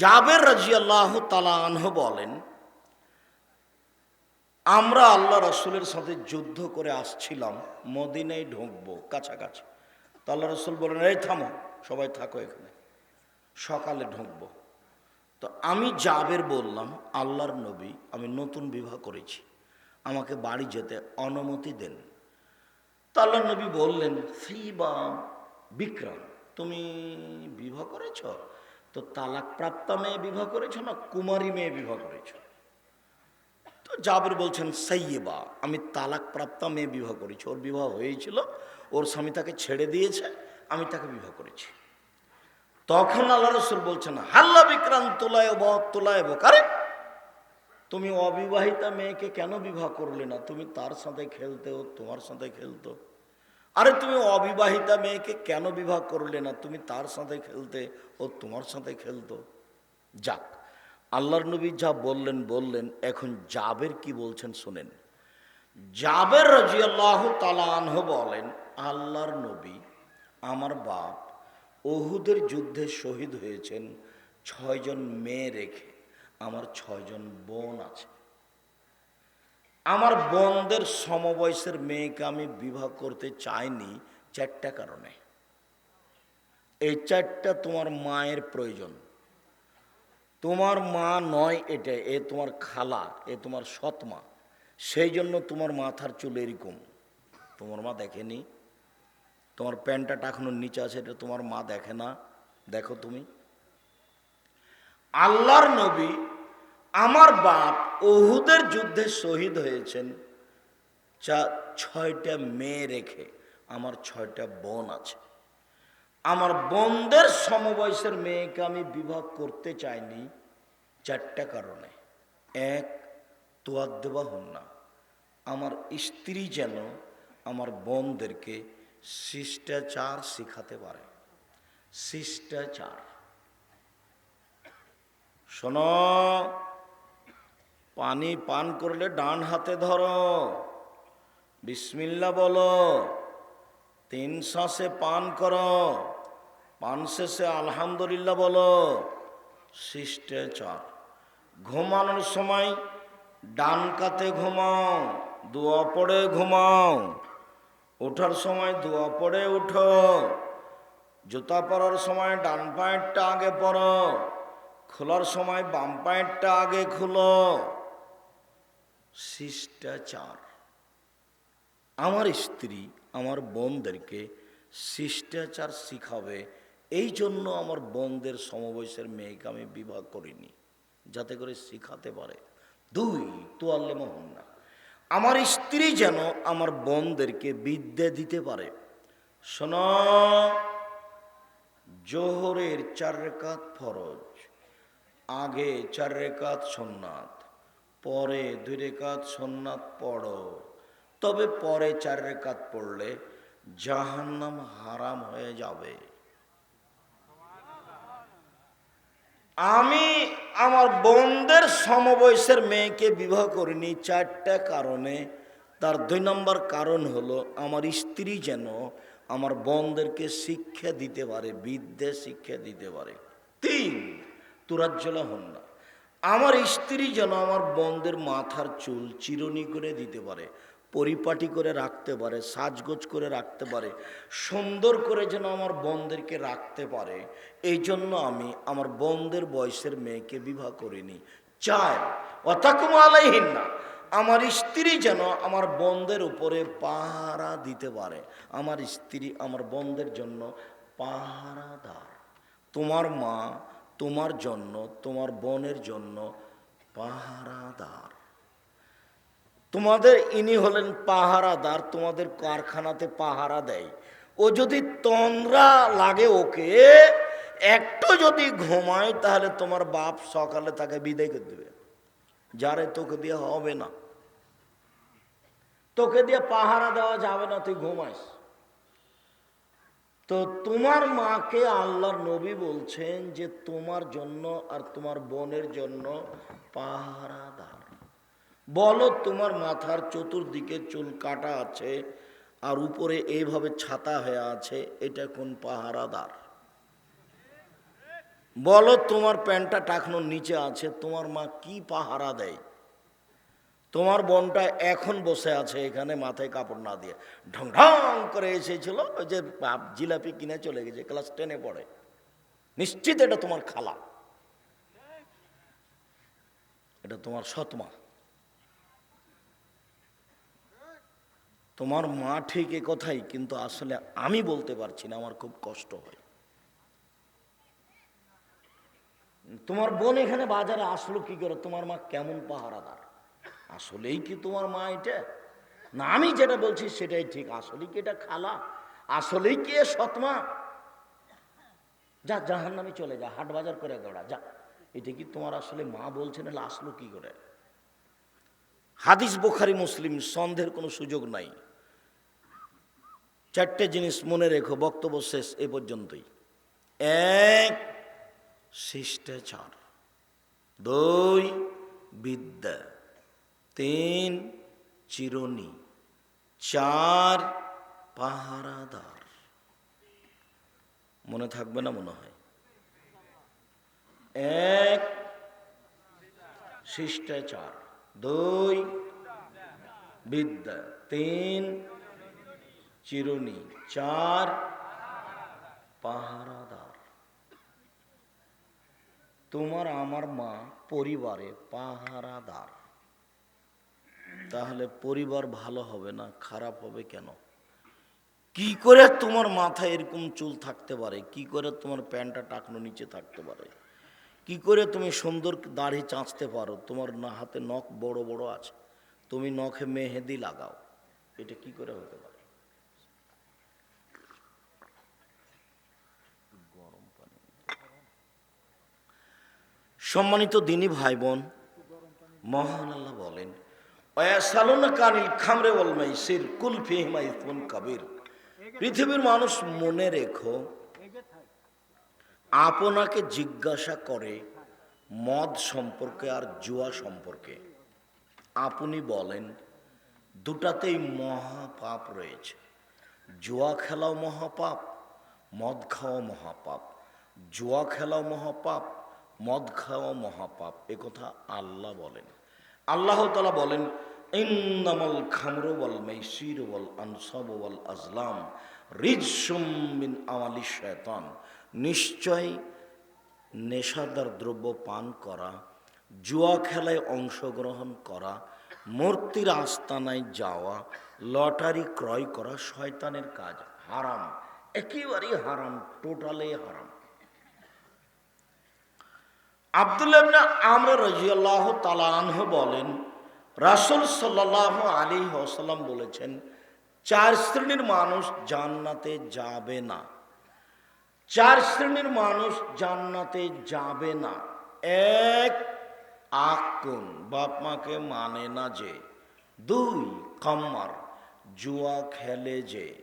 জাবের রাজিয়াল্লাহ তালাহ বলেন, আমরা আল্লাহ রসুলের সাথে যুদ্ধ করে আসছিলাম, মদিনায় ঢুকবো, কাছাকাছি। তো আল্লাহ রসুল বলেন, এই থামো, সবাই থাকো এখানে, সকালে ঢুকবো। তো আমি জাবের বললাম, আল্লাহর নবী, আমি নতুন বিবাহ করেছি, আমাকে বাড়ি যেতে অনুমতি দেন। তো আল্লাহ নবী বললেন বা বিক্রম, তুমি বিবাহ করেছ? তো তালাক প্রাপ্তা মেয়ে বিবাহ করেছ না কুমারী মেয়ে বিবাহ করেছ? তো জাবির বলছেন, সাইয়েবা, আমি তালাক প্রাপ্তা মেয়ে বিবাহ করেছি। ওর বিবাহ হয়েছিল, ওর স্বামী তাকে ছেড়ে দিয়েছে, আমি তাকে বিবাহ করেছি। তখন আল্লাহ রসুল বলছেন, হাল্লা বিক্রান্ত তোলায় তোলায় বোকারে। তুমি অবিবাহিতা মেয়েকে কেন বিবাহ করলে না? তুমি তার সাথে খেলতেও তোমার সাথে খেলতো। আরে তুমি অবিবাহিতা মেয়েকে কেন বিবাহ করলে না? তুমি তার সাথে খেলতে ও তোমার সাথে খেলতো। যাক, আল্লাহর নবী যা বললেন বললেন, এখন জাবের কি বলছেন শোনেন। জাবের রাজিয়াল্লাহ তালানহ বলেন, আল্লাহর নবী আমার বাপ ওহুদের যুদ্ধে শহীদ হয়েছেন, ছয়জন মেয়ে রেখে। আমার ছয়জন বোন আছে। আমার বোনদের সমবয়সের মেয়েকে আমি বিবাহ করতে চাইনি চারটা কারণে। এই চারটা তোমার মায়ের প্রয়োজন। তোমার মা নয় এটা, এ তোমার খালা, এ তোমার সৎ মা। সেই জন্য তোমার মাথার চুল এরকম। তোমার মা দেখেনি? তোমার প্যান্টটা টাকানোর নিচে আছে, এটা তোমার মা দেখে না? দেখো তুমি। আল্লাহর নবী আমার বাপ ওহুদের যুদ্ধে শহীদ হয়েছেন। চা, ছয়টা মেয়ে রেখে আমার ছয়টা বোন আছে। আমার বোনদের সমবয়সের মেয়েকে আমি বিবাহ করতে চাইনি চারটা কারণে। এক তোয়ার দেওয়া হন না আমার স্ত্রী যেন আমার বোনদেরকে শিষ্টাচার শিখাতে পারে। শিষ্টাচার। শোনো পানি পান করলে ডান হাতে ধরো। বিসমিল্লা বলো। তিন শ্বাসে পান করো। পান শেষে আলহামদুলিল্লাহ বলো। শিষ্টাচার। ঘুমানোর সময় ডান কাতে ঘুমাও, দোয়া পড়ে ঘুমাও। ওঠার সময় দোয়া পড়ে উঠো। জুতা পরার সময় ডান পায়েরটা আগে পরো। খোলার সময় বাম পায়েরটা আগে খুলো। শিষ্টাচার। আমার স্ত্রী আমার বোনদেরকে শিষ্টাচার শিখাবে, এই জন্য আমার বোনদের সমবয়সের মেয়েকে আমি বিবাহ করিনি, যাতে করে শিখাতে পারে। দুই তোয়াল্লে মোহন না আমার স্ত্রী যেন আমার বোনদেরকে বিদ্যা দিতে পারে। শোন, জোহরের চার রেখাত ফরজ, আগে চার রেখাত সোননাথ পরে দুই রেখাত সোননাথ পড়ো। তবে পরে চার রেখাত পড়লে জাহান্নাম হারাম হয়ে যাবে। আমি আমার বোনদের সমবয়সের মেয়েকে বিবাহ করিনি চারটা কারণে। তার দুই নম্বর কারণ হলো, আমার স্ত্রী যেন আমার বোনদেরকে শিক্ষা দিতে পারে, বিদ্যা শিক্ষা দিতে পারে। তিন, তুরাজ্জলা হন না। আমার স্ত্রী যেন আমার বোনদের মাথার চুল চিরনি করে দিতে পারে, পরিপাটি করে রাখতে পারে, সাজগোজ করে রাখতে পারে, সুন্দর করে যেন আমার বোনদেরকে রাখতে পারে, এই জন্য আমি আমার বোনদের বয়সের মেয়েকে বিবাহ করিনি। চার অথাকুম আলাইহীন না আমার স্ত্রী যেন আমার বোনদের উপরে পাহারা দিতে পারে, আমার স্ত্রী আমার বন্ধের জন্য পাহারাদার। তোমার মা তোমার জন্য, তোমার বোনের জন্য পাহারাদার। তোমাদের, ইনি হলেন পাহারাদার, তোমাদের কারখানাতে পাহারা দেয়। ও যদি তন্দ্রা লাগে ওকে, একটু যদি ঘুমায়, তাহলে তোমার বাপ সকালে তাকে বিদায় করে দেবে। যারে তোকে দিয়ে হবে না। তোকে দিয়ে পাহারা দেওয়া যাবে না, তুই ঘুমাইস। তো তোমার মাকে আল্লাহর নবী বলছেন যে তোমার জন্য আর তোমার বোনের জন্য পাহারাদার। বলো তোমার মাথার চতুর্দিকে চুল কাটা আছে আর উপরে এইভাবে ছাতা হয়ে আছে, এটা কোন পাহারাদার? বলো তোমার প্যান্টটা টাকনোর নিচে আছে, তোমার মা কি পাহারা দেয়? তোমার বোনটা এখন বসে আছে এখানে মাথায় কাপড় না দিয়ে। ঢং ঢং করে এসেছিল, ওই যে জিলাপি কিনে চলে গেছে, ক্লাস টেনে পড়ে। নিশ্চিত এটা তোমার খালা। এটা তোমার সৎমা তোমার মা ঠিক এ কথাই, কিন্তু আসলে আমি বলতে পারছি না, আমার খুব কষ্ট হয়। তোমার বোন এখানে বাজারে আসলো কি করে? তোমার মা কেমন পাহারাদার? আসলেই কি তোমার মা এটা? না, আমি যেটা বলছি সেটাই ঠিক। আসলেই কি এটা খালা? আসলেই কি সৎমা? যা জাহান নামে চলে যা হাট বাজার করে গড়া, যা। এটা কি তোমার আসলে মা বলছে না আসলো কি করে? হাদিস বোখারি, মুসলিম, সন্দেহের কোনো সুযোগ নাই। চারটে জিনিস মনে রেখো, বক্তব্য শেষ এ পর্যন্তই। এক, শিষ্টাচার। দুই, বিদ্যা। তিন চিরুনি, চার পাহারাদার। মনে থাকবে না মনে হয়? এক শিষ্টাচার দুই, বিদ্যা। তিন, চিরুনি। চার পাহারাদার। তোমার, আমার মা পরিবারে পাহারাদার। তাহলে পরিবার ভালো হবে না, খারাপ হবে কেন? কি করে তোমার মাথায় এরকম চুল থাকতে পারে? কি করে তোমার প্যান্টটা টাকনো নিচে থাকতে পারে? কি করে তুমি সুন্দর দাড়ি চাঁচতে পারো? তোমার না হাতে নখ বড় বড় আছে, তুমি নখে মেহেদি লাগাও, এটা কি করে হতে পারে? সম্মানিত দিনী ভাই বোন, মহান আল্লাহ বলেন পৃথিবীর মানুষ মনে রেখো, আপনাকে জিজ্ঞাসা করে মদ সম্পর্কে আর জুয়া সম্পর্কে। আপনি বলেন, দুটাতেই মহাপাপ রয়েছে। জুয়া খেলাও মহাপাপ, মদ খাওয়া মহাপাপ। জুয়া খেলাও মহাপাপ, মদ খাওয়া মহাপাপ। কথা আল্লাহ বলেন। আল্লাহ তালা বলেন, ইন্নামাল খামরু ওয়াল মাইসির ওয়াল আনসাব ওয়াল আজলাম রিজসুম মিন আমালি শয়তান নিশ্চয় নেশাদার দ্রব্য পান করা, জুয়া খেলায় অংশগ্রহণ করা, মূর্তির আস্তানায় যাওয়া, লটারি ক্রয় করা শয়তানের কাজ হারাম, একেবারেই হারাম, টোটালে হারাম। আবদুল্লাহ আমরা রাজিয়াল্লাহ তালাহ বলেন, রাসুল সাল্লাহ আলী ওসাল্লাম বলেছেন, চার শ্রেণির মানুষ জান্নাতে যাবে না। চার শ্রেণির মানুষ জান্নাতে যাবে না। এক, আকুন, বাপ মাকে মানে না যে। দুই, কাম্মার, জুয়া খেলে যে।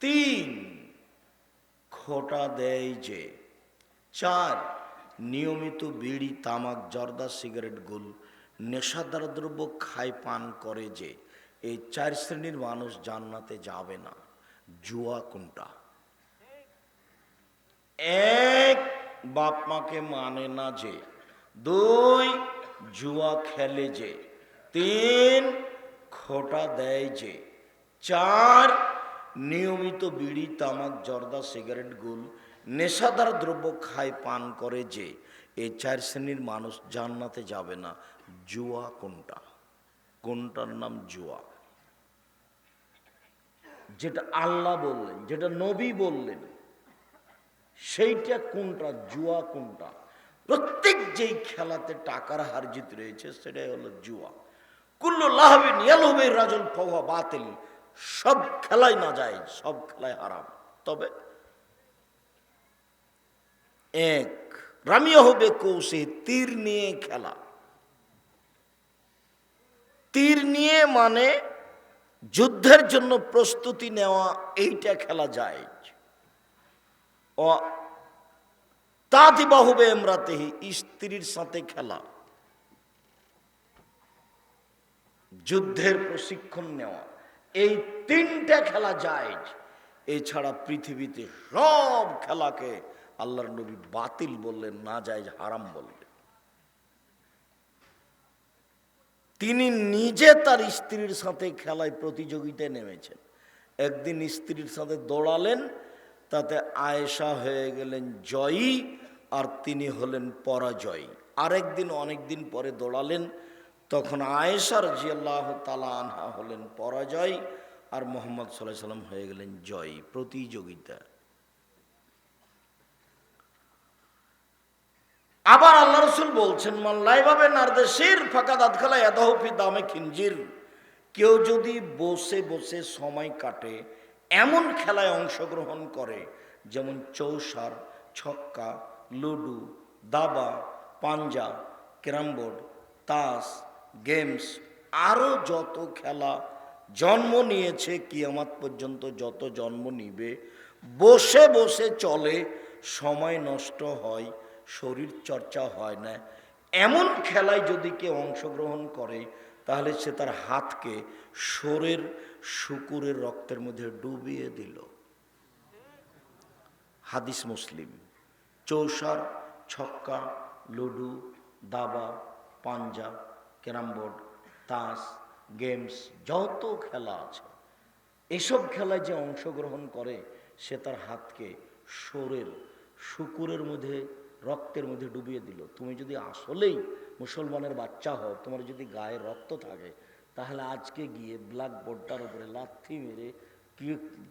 তিন, খোটা দেয় যে। চার নিয়মিত বিড়ি, তামাক, জর্দা, সিগারেট, গুল, নেশাদার দ্রব্য খায়, পান করে যে, এই চার শ্রেণির মানুষ জান্নাতে যাবে না। জুয়া কোনটা? এক, বাপ মাকে মানে না যে। দুই, জুয়া খেলে যে। তিন, খোটা দেয় যে। চার, নিয়মিত বিড়ি, তামাক, জর্দা, সিগারেট, গুল নেশাদার দ্রব্য খায়, পান করে যে, এই চার শ্রেণির মানুষ জান্নাতে যাবে না। জুয়া কোনটা? কোনটার নাম জুয়া? যেটা আল্লাহ বললেন, যেটা নবী বললেন, সেইটা কোনটা? জুয়া কোনটা? প্রত্যেক যেই খেলাতে টাকার হার জিত রয়েছে, সেটাই হলো জুয়া। কুল্লু লাহবিন ফওয়া বাতিল। সব খেলায় না যায়, সব খেলায় হারাম। তবে এক রামিয়া হবে কৌশে, তীর নিয়ে খেলা। তীর নিয়ে মানে যুদ্ধের জন্য প্রস্তুতি নেওয়া, এইটা খেলা যায়। ও তাঁতি বাহুবে এমরাতেহি স্ত্রীর সাথে খেলা। যুদ্ধের প্রশিক্ষণ নেওয়া, এই তিনটা খেলা যায়। এছাড়া পৃথিবীতে সব খেলাকে আল্লাহর নবী বাতিল বললেন, না যায় হারাম বললেন। তিনি নিজে তার স্ত্রীর সাথে খেলায় প্রতিযোগিতায় নেমেছেন। একদিন স্ত্রীর সাথে দৌড়ালেন, তাতে আয়েশা হয়ে গেলেন জয়ী, আর তিনি হলেন পরাজয়ী। আরেকদিন অনেক দিন পরে দৌড়ালেন, তখন আয়েশার জিয়াল্লাহ তালা আনহা হলেন পরাজয়, আর মোহাম্মদ সাল্লাহ সাল্লাম হয়ে গেলেন জয়ী প্রতিযোগিতা আবার আল্লাহ রসুল বলছেন মাল্লাই ভাবে নারদেশের ফাঁকা দাঁত খেলা এদাহফি দামে খিঞ্জির কেউ যদি বসে বসে সময় কাটে, এমন খেলায় অংশগ্রহণ করে, যেমন চৌসার, ছক্কা, লুডু, দাবা, পাঞ্জা ক্যারামবোর্ড তাস, গেমস আরও যত খেলা জন্ম নিয়েছে, কিয়ামাত পর্যন্ত যত জন্ম নিবে, বসে বসে চলে, সময় নষ্ট হয় শরীর চর্চা হয় না। এমন খেলায় যদি কেউ অংশগ্রহণ করে, তাহলে সে তার হাতকে শোরের, শুকুরের রক্তের মধ্যে ডুবিয়ে দিল। হাদিস মুসলিম। চৌসার, ছক্কা, লুডু, দাবা পাঞ্জা ক্যারামবোর্ড তাস, গেমস, যত খেলা আছে, এসব খেলায় যে অংশগ্রহণ করে, সে তার হাতকে শোরের, শুকুরের মধ্যে রক্তের মধ্যে ডুবিয়ে দিল। তুমি যদি আসলেই মুসলমানের বাচ্চা হও, তোমার যদি গায়ে রক্ত থাকে, তাহলে আজকে গিয়ে ব্ল্যাক বোর্ডটার উপরে লাথি মেরে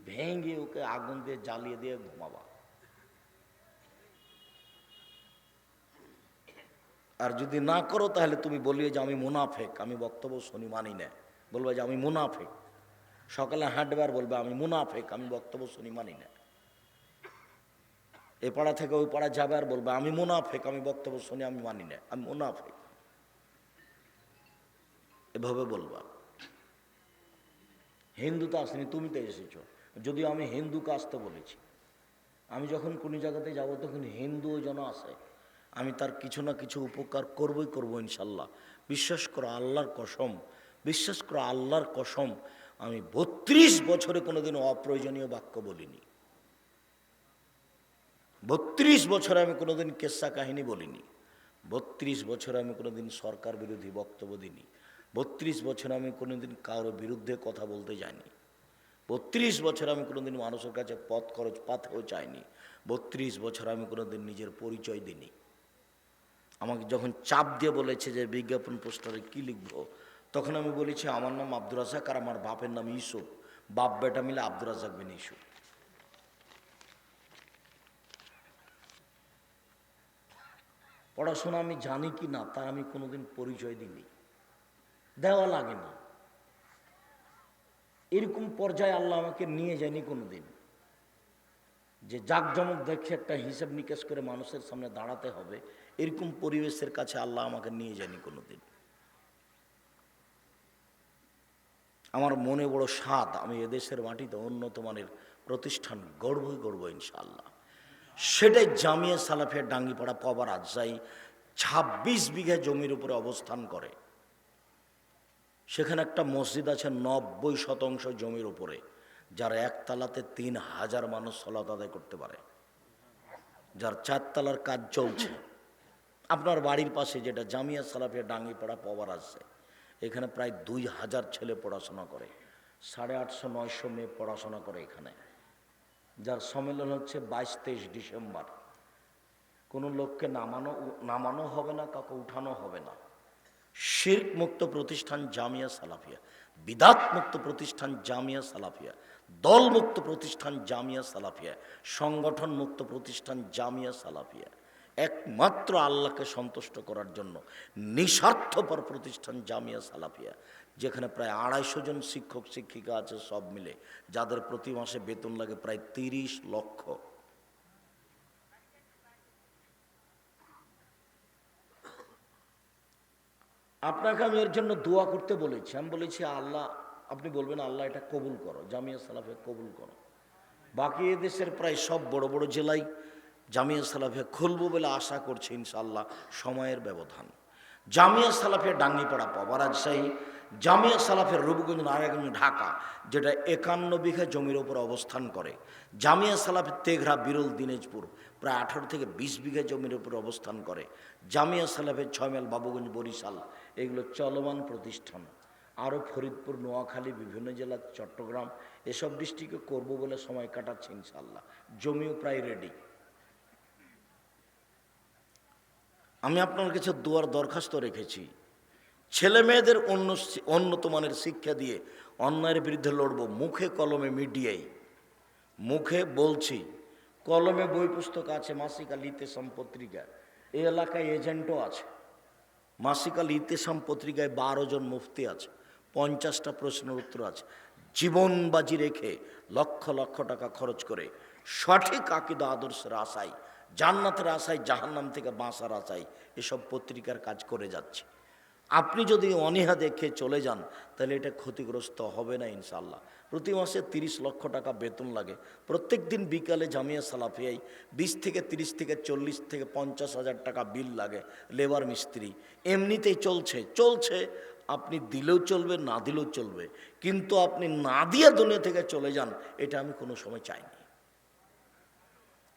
ভেঙে ওকে আগুন দিয়ে জ্বালিয়ে দিয়ে ঘুমাবা। আর যদি না করো, তাহলে তুমি বলিয়ে যে আমি মুনাফেক, আমি বক্তব্য শুনি মানি না। বলবে যে, আমি মুনাফেক। সকালে হাঁটবার বলবে, আমি মুনাফেক, আমি বক্তব্য শুনি মানি না। এ পাড়া থেকে ওই পাড়া যাবে আর বলবে, আমি মুনাফেক, আমি বক্তব্য শুনি, আমি মানি না, আমি মুনাফেক। এভাবে বলবা। হিন্দু তো আসেনি, তুমি তো এসেছ। যদিও আমি হিন্দুকে আসতে বলেছি। আমি যখন কোনো জায়গাতে যাব, তখন হিন্দুও যেন আসে, আমি তার কিছু না কিছু উপকার করবই করব ইনশাল্লাহ। বিশ্বাস করো, আল্লাহর কসম, বিশ্বাস করো, আল্লাহর কসম, আমি বত্রিশ বছরে কোনোদিন অপ্রয়োজনীয় বাক্য বলিনি। বত্রিশ বছর আমি কোনোদিন কেসা কাহিনী বলিনি। বত্রিশ বছর আমি কোনোদিন সরকার বিরোধী বক্তব্য দিইনি। বত্রিশ বছর আমি কোনোদিন কারোর বিরুদ্ধে কথা বলতে যাইনি। বত্রিশ বছর আমি কোনোদিন মানুষের কাছে পথ খরচ পাতেও চাইনি। বত্রিশ বছর আমি কোনোদিন নিজের পরিচয় দিইনি। আমাকে যখন চাপ দিয়ে বলেছে যে বিজ্ঞাপন পোস্টারে কি লিখব, তখন আমি বলেছি, আমার নাম আব্দুর রাজাক আর আমার বাপের নাম ইসুফ বাপ বেটা মিলে আব্দুর রাজাক বিন ইসুফ পড়াশোনা আমি জানি কি না, তার আমি কোনোদিন পরিচয় দিইনি। দেওয়া লাগে না এরকম পর্যায়ে আল্লাহ আমাকে নিয়ে যায়নি কোনোদিন। যে জাকজমক দেখে একটা হিসাব নিকেশ করে মানুষের সামনে দাঁড়াতে হবে, এরকম পরিবেশের কাছে আল্লাহ আমাকে নিয়ে যায়নি কোনোদিন। আমার মনে বড় স্বাদ আমি এদেশের মাটিতে উন্নত মানের প্রতিষ্ঠান গর্বই গর্ব ইনশাআল্লাহ। সেটাই জামিয়া সালাফিয়া ডাঙ্গিপাড়া পাবার আজসাই ছাব্বিশ বিঘা জমির উপরে অবস্থান করে। সেখানে একটা মসজিদ আছে নব্বই শতাংশ জমির উপরে, যার একতলাতে তিন হাজার মানুষ সলাত আদায় করতে পারে। যার চারতলার কাজ চলছে। আপনার বাড়ির পাশে যেটা জামিয়া সালাফিয়া ডাঙ্গিপাড়া পাওয়ার আছে, এখানে প্রায় দুই হাজার ছেলে পড়াশোনা করে, সাড়ে আটশো, নয়শো মেয়ে পড়াশোনা করে এখানে। যার সম্মেলন হচ্ছে বাইশ তেইশ ডিসেম্বর। কোনো লোককে নামানো নামানো হবে না, কাউকে উঠানো হবে না। শির্ক মুক্ত প্রতিষ্ঠান জামিয়া সালাফিয়া, বিদাত মুক্ত প্রতিষ্ঠান জামিয়া সালাফিয়া, দল মুক্ত প্রতিষ্ঠান জামিয়া সালাফিয়া, সংগঠন মুক্ত প্রতিষ্ঠান জামিয়া সালাফিয়া। একমাত্র আল্লাহকে সন্তুষ্ট করার জন্য নিঃস্বার্থপর প্রতিষ্ঠান জামিয়া সালাফিয়া। যেখানে প্রায় আড়াইশো জন শিক্ষক, শিক্ষিকা আছে, সব মিলে। যাদের প্রতি মাসে বেতন লাগে প্রায় তিরিশ লক্ষ। আপনাকে আমি এর জন্য দোয়া করতে বলেছি। আমি বলেছি, আল্লাহ, আপনি বলবেন, আল্লাহ, এটা কবুল করো। জামিয়া সালাফে কবুল করো। বাকি এদেশের প্রায় সব বড় বড় জেলায় জামিয়া সালাফে খুলবো বলে আশা করছে ইনশাল্লাহ সময়ের ব্যবধান। জামিয়া সালাফে ডাঙ্গিপাড়া পাবারাজশাহী জামিয়া সালাফের রূপগঞ্জ নারায়ণগঞ্জ, ঢাকা, যেটা একান্ন বিঘা জমির ওপর অবস্থান করে। জামিয়া সালাফের তেঘরা বিরল দিনাজপুর, প্রায় আঠারো থেকে বিশ বিঘা জমির ওপর অবস্থান করে। জামিয়া সালাফের ছয় মাইল বাবুগঞ্জ বরিশাল, এগুলো চলমান প্রতিষ্ঠান। আরও ফরিদপুর, নোয়াখালী, বিভিন্ন জেলা, চট্টগ্রাম, এসব ডিস্ট্রিক্টে করব বলে সময় কাটাচ্ছে ইনশাল্লাহ জমিও প্রায় রেডি আমি আপনার কাছে দুয়ার দরখাস্ত রেখেছি। ছেলে মেয়েদের অন্য উন্নত মানের শিক্ষা দিয়ে অন্যায়ের বিরুদ্ধে লড়ব, মুখে কলমে মিডিয়ায়। মুখে বলছি, কলমে বই পুস্তক আছে, মাসিকা লিতেসাম পত্রিকা। এই এলাকায় এজেন্টও আছে। মাসিকাল ইতেসাম পত্রিকায় বারো জন মুফতি আছে। পঞ্চাশটা প্রশ্নের উত্তর আছে। জীবনবাজি রেখে লক্ষ লক্ষ টাকা খরচ করে সঠিক আকিদা আদর্শের আশায় জান্নাতের আশায় জাহান্নাম থেকে বাঁচার আশায় এসব পত্রিকার কাজ করে যাচ্ছে। আপনি যদি অনীহা দেখে চলে যান, তাহলে এটা ক্ষতিগ্রস্ত হবে না ইনশাল্লাহ প্রতি মাসে তিরিশ লক্ষ টাকা বেতন লাগে। প্রত্যেক দিন বিকালে জামিয়া সালাফিয়াই বিশ থেকে তিরিশ থেকে চল্লিশ থেকে পঞ্চাশ হাজার টাকা বিল লাগে লেবার মিস্ত্রি। এমনিতেই চলছে চলছে। আপনি দিলেও চলবে, না দিলেও চলবে। কিন্তু আপনি না দিয়ে দুনিয়া থেকে চলে যান, এটা আমি কোনো সময় চাইনি।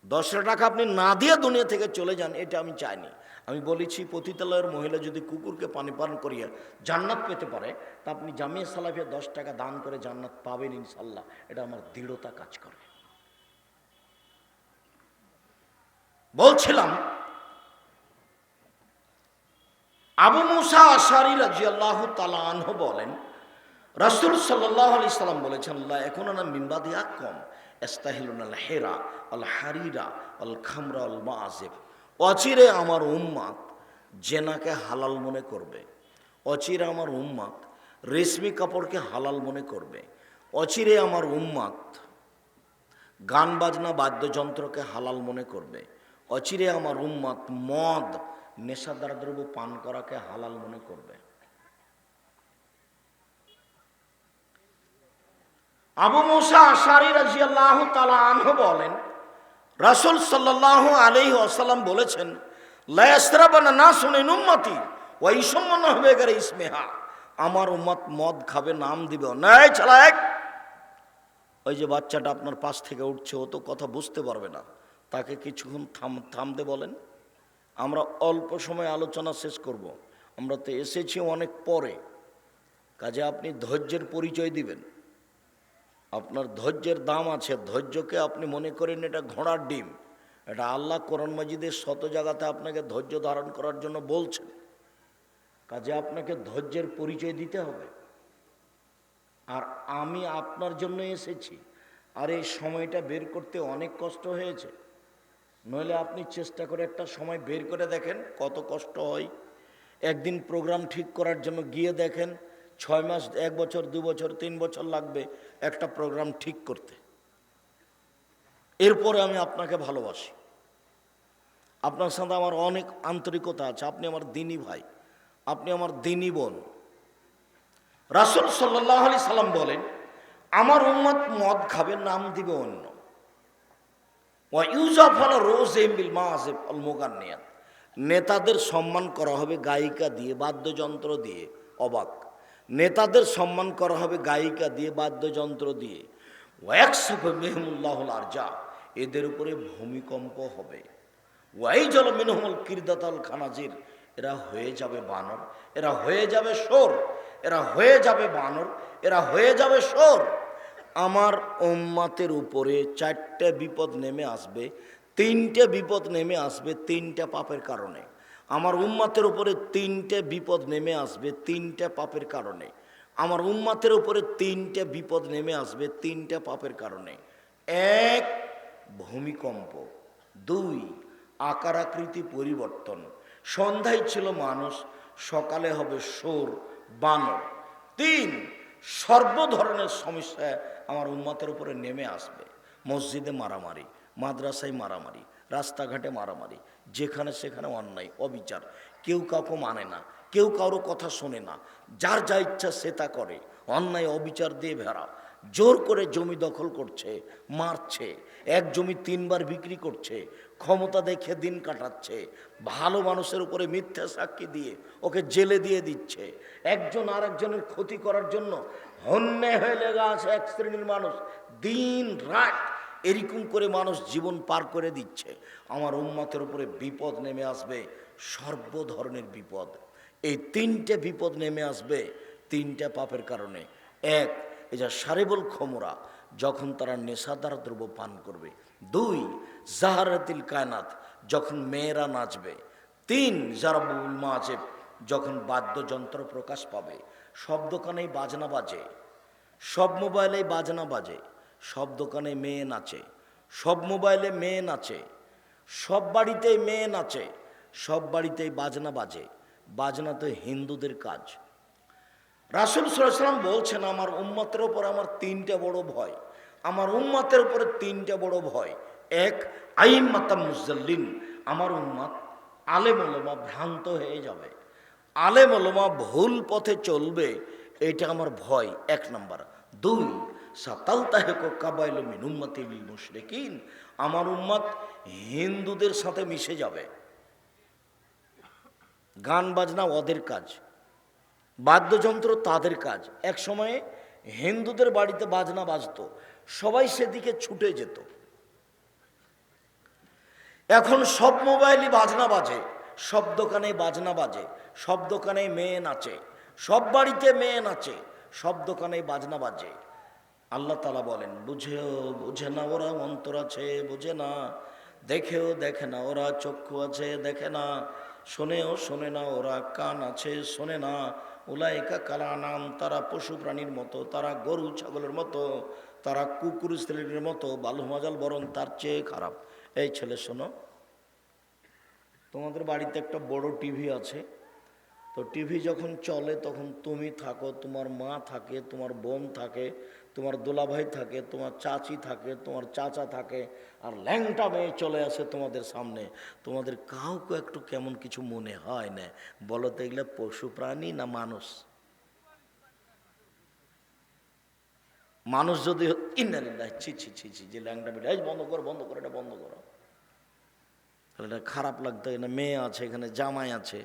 দশটা টাকা আপনি না দিয়ে দুনিয়া থেকে চলে যান, এটা আমি চাইনি। আমি বলেছি, পতিতালয়ের মহিলা যদি কুকুরকে পানি পান করিয়া জান্নাত পেতে পারে, তা আপনি জামিয়া সালাফিয়া দশ টাকা দান করে জান্নাত পাবেন ইনশাল্লাহ এটা আমার দৃঢ়তা কাজ করে। বলছিলাম, আবু মুসা আশারি রাজি আল্লাহ তালাহ বলেন, রাসুল সাল্লাহ আলি সাল্লাম বলেছেন আল্লাহ এখন না মিম্বাদিয়া কম এস্তাহিলুন আল হেরা, আল হারিরা, আল খামরা, আল মাআজেব। অচিরে আমার উম্মাত জেনাকে হালাল মনে করবে। অচিরে আমার উম্মাত রেশমি কাপড়কে হালাল মনে করবে। অচিরে আমার উম্মাত গান বাজনা বাদ্যযন্ত্রকে হালাল মনে করবে। অচিরে আমার উম্মাত মদ, নেশাদার দ্রব্য পান করাকে হালাল মনে করবে। আবু মুসা আশারি রাজিয়াল্লাহ তালা আনহ বলেন রাসুল সাল্লাহ আলহি আসাল্লাম বলেছেন লায়াসরাবানা না শুনে উম্মতি ওই সম্মান হবে গেলে ইসমেহা। আমার উম্মত মদ খাবে, নাম দিবে। নাই ছাড়া এক ওই যে বাচ্চাটা আপনার পাশ থেকে উঠছে, ও তো কথা বুঝতে পারবে না। তাকে কিছুক্ষণ থাম, থামতে বলেন। আমরা অল্প সময় আলোচনা শেষ করব। আমরা তো এসেছি অনেক পরে। কাজে আপনি ধৈর্যের পরিচয় দিবেন। আপনার ধৈর্যের দাম আছে, ধৈর্যকে আপনি মনে করেন এটা ঘোড়ার ডিম। এটা আল্লাহ কোরআন মাজিদের শত জায়গাতে আপনাকে ধৈর্য ধারণ করার জন্য বলছেন। কাজে আপনাকে ধৈর্যের পরিচয় দিতে হবে। আর আমি আপনার জন্য এসেছি। আর এই সময়টা বের করতে অনেক কষ্ট হয়েছে। নইলে আপনি চেষ্টা করে একটা সময় বের করে দেখেন কত কষ্ট হয়। একদিন প্রোগ্রাম ঠিক করার জন্য গিয়ে দেখেন ছয় মাস, এক বছর, দু বছর, তিন বছর লাগবে একটা প্রোগ্রাম ঠিক করতে। এরপরে আমি আপনাকে ভালোবাসি। আপনার সাথে আমার অনেক আন্তরিকতা আছে। আপনি আমার দিনী ভাই, আপনি আমার দিনী বোন। রাসুল সাল্লাহ আলি সাল্লাম বলেন, আমার উম্মত মদ খাবে, নাম দিবে অন্য। নেতাদের সম্মান করা হবে গায়িকা দিয়ে, বাদ্যযন্ত্র দিয়ে, অবাক। নেতাদের সম্মান করা হবে গায়িকা দিয়ে, বাদ্যযন্ত্র দিয়ে। ওয়াকসফে মেহমুল্লাহ আরজা, এদের উপরে ভূমিকম্প হবে। ওয়াই জল মিনহমল কিরদাতাল খানাজির, এরা হয়ে যাবে বানর, এরা হয়ে যাবে সোর এরা হয়ে যাবে বানর, এরা হয়ে যাবে সোর আমার উম্মাতের উপরে চারটে বিপদ নেমে আসবে, তিনটে বিপদ নেমে আসবে তিনটে পাপের কারণে। আমার উম্মাতের উপরে তিনটে বিপদ নেমে আসবে, তিনটে পাপের কারণে। আমার উম্মাতের উপরে তিনটে বিপদ নেমে আসবে, তিনটে পাপের কারণে। এক, ভূমিকম্প। দুই আকার আকৃতি পরিবর্তন। সন্ধ্যায় ছিল মানুষ, সকালে হবে সোর বানর। তিন সর্ব ধরনের সমস্যা আমার উম্মাতের উপরে নেমে আসবে। মসজিদে মারামারি, মাদ্রাসায় মারামারি, রাস্তাঘাটে মারামারি যেখানে সেখানে অন্যায়, অবিচার। কেউ কাউকে মানে না, কেউ কারও কথা শোনে না। যার যা ইচ্ছা সে তা করে। অন্যায়, অবিচার দিয়ে ভেড়া। জোর করে জমি দখল করছে, মারছে। এক জমি তিনবার বিক্রি করছে। ক্ষমতা দেখে দিন কাটাচ্ছে। ভালো মানুষের উপরে মিথ্যা সাক্ষী দিয়ে ওকে জেলে দিয়ে দিচ্ছে। একজন আর একজনের ক্ষতি করার জন্য হন্যে হয়ে লেগা আছে এক শ্রেণির মানুষ। দিন রাত এরকম করে মানুষ জীবন পার করে দিচ্ছে। আমার উম্মতের উপরে বিপদ নেমে আসবে সর্ব ধরনের বিপদ। এই তিনটে বিপদ নেমে আসবে তিনটে পাপের কারণে। এক যা সারেবল ক্ষমরা যখন তারা নেশাদার দ্রব্য পান করবে। দুই, জাহারাতিল কায়নাত, যখন মেয়েরা নাচবে। তিন জারাবুল মাজেব যখন বাদ্যযন্ত্র প্রকাশ পাবে। সব দোকানেই বাজনা বাজে, সব মোবাইলেই বাজনা বাজে। সব দোকানে মেয়ে নাচে সব মোবাইলে মেয়ে নাচে সব বাড়িতেই মেয়ে নাচে সব বাড়িতেই বাজনা বাজে, বাজনা তো হিন্দুদের কাজ। রাসুল সাল্লাম বলছেন, আমার উম্মতের ওপর আমার তিনটা বড় ভয়, আমার উম্মতের উপরে তিনটা বড় ভয়। এক আইন মাতা মুজাল্লিন, আমার উম্মত আলেম ওলমা ভ্রান্ত হয়ে যাবে। আলেম ওলমা ভুল পথে চলবে, এটা আমার ভয়, এক নম্বর। দুই আমার উম্মত হিন্দুদের সাথে মিশে যাবে। গান বাজনা ওদের কাজ, বাদ্যযন্ত্র তাদের কাজ। এক সময়ে হিন্দুদের বাড়িতে বাজনা বাজতো, সবাই সেদিকে ছুটে যেত। এখন সব মোবাইলই বাজনা বাজে, সব দোকানে বাজনা বাজে, সব দোকানে মেয়ে নাচে, সব বাড়িতে মেয়ে নাচে, সব দোকানে বাজনা বাজে। আল্লাহ তালা বলেন, বুঝেও বুঝে না ওরা অন্তর আছে, বুঝে না। দেখেও দেখে না ওরা চক্ষু আছে, দেখে না। শোনেও শোনে না ওরা কান আছে, শোনে না। উলাইকা কালা নাম তারা পশু প্রাণীর মতো, তারা গরু ছাগলের মতো, তারা কুকুর স্ত্রীর মতো, বালু মাজাল বরং তার চেয়ে খারাপ। এই ছেলে, শোনো, তোমাদের বাড়িতে একটা বড় টিভি আছে। তো টিভি যখন চলে, তখন তুমি থাকো, তোমার মা থাকে, তোমার বোন থাকে তোমার দোলাভাই থাকে, তোমার চাচি থাকে, তোমার চাচা থাকে, আর ল্যাংটা মেয়ে চলে আসে তোমাদের সামনে। তোমাদের কাউকে একটু কেমন কিছু মনে হয় না। বলো তো এগুলো পশু প্রাণী না মানুষ? মানুষ যদি ইন্দালিল্লাহ ছি ছি ছি যে ল্যাংটা মেয়ে এই বন্ধ করো বন্ধ করো, এটা বন্ধ করো। তাহলে এটা খারাপ লাগতো, এখানে মেয়ে আছে, এখানে জামাই আছে।